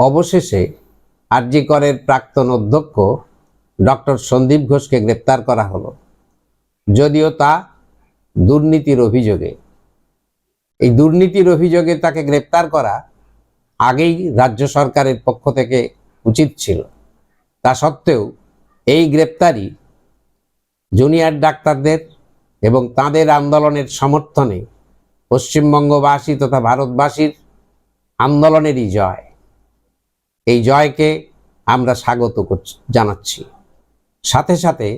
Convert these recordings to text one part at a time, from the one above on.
অবশেষে আরজি করের প্রাক্তন অধ্যক্ষ ডক্টর সন্দীপ ঘোষকে গ্রেপ্তার করা হলো। যদিও তা দুর্নীতির অভিযোগে। এই দুর্নীতির অভিযোগে তাকে গ্রেপ্তার করা আগেই রাজ্য সরকারের পক্ষ থেকে উচিত ছিল। তা সত্ত্বেও এই গ্রেপ্তারি জুনিয়র ডাক্তারদের এবং তাদের আন্দোলনের সমর্থনে পশ্চিমবঙ্গবাসী তথা ভারতবাসীর আন্দোলনেরই জয়। এই জয়কে আমরা স্বাগত জানাচ্ছি। সাথে সাথে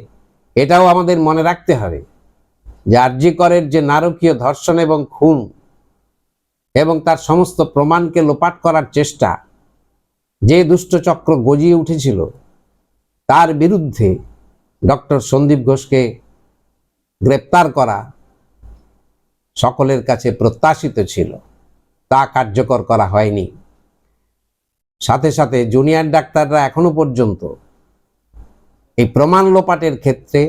এটাও আমাদের মনে রাখতে হবে যে আরজি করের যে নারকীয় ধর্ষণ এবং খুন এবং তার সমস্ত প্রমাণকে লোপাট করার চেষ্টা, যে দুষ্টচক্র গজিয়ে উঠেছিল, তার বিরুদ্ধে ডক্টর সন্দীপ ঘোষকে গ্রেপ্তার করা সকলের কাছে প্রত্যাশিত ছিল। তা কার্যকর করা হয়নি। সাথে সাথে জুনিয়র ডাক্তাররা এখনও পর্যন্ত এই প্রমাণ লোপাটের ক্ষেত্রে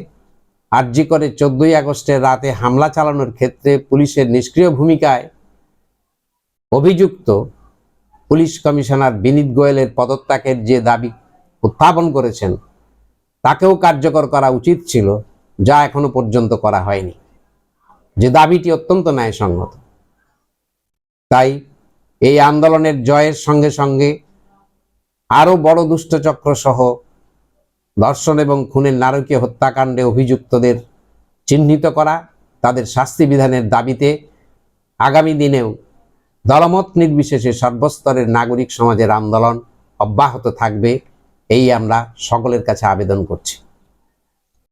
আরজি করে চোদ্দই আগস্টের রাতে হামলা চালানোর ক্ষেত্রে পুলিশের নিষ্ক্রিয় ভূমিকায় অভিযুক্ত পুলিশ কমিশনার বিনীত গোয়েলের পদত্যাগের যে দাবি উত্থাপন করেছেন, তাকেও কার্যকর করা উচিত ছিল, যা এখনও পর্যন্ত করা হয়নি। যে দাবিটি অত্যন্ত ন্যায়সঙ্গত। তাই এই আন্দোলনের জয়ের সঙ্গে সঙ্গে আরও বড় দুষ্টচক্র সহ ধর্ষণ এবং খুনের নারকীয় হত্যাকাণ্ডে অভিযুক্তদের চিহ্নিত করা তাদের শাস্তি বিধানের দাবিতে আগামী দিনেও দলমত নির্বিশেষে সর্বস্তরের নাগরিক সমাজের আন্দোলন অব্যাহত থাকবে, এই আমরা সকলের কাছে আবেদন করছি।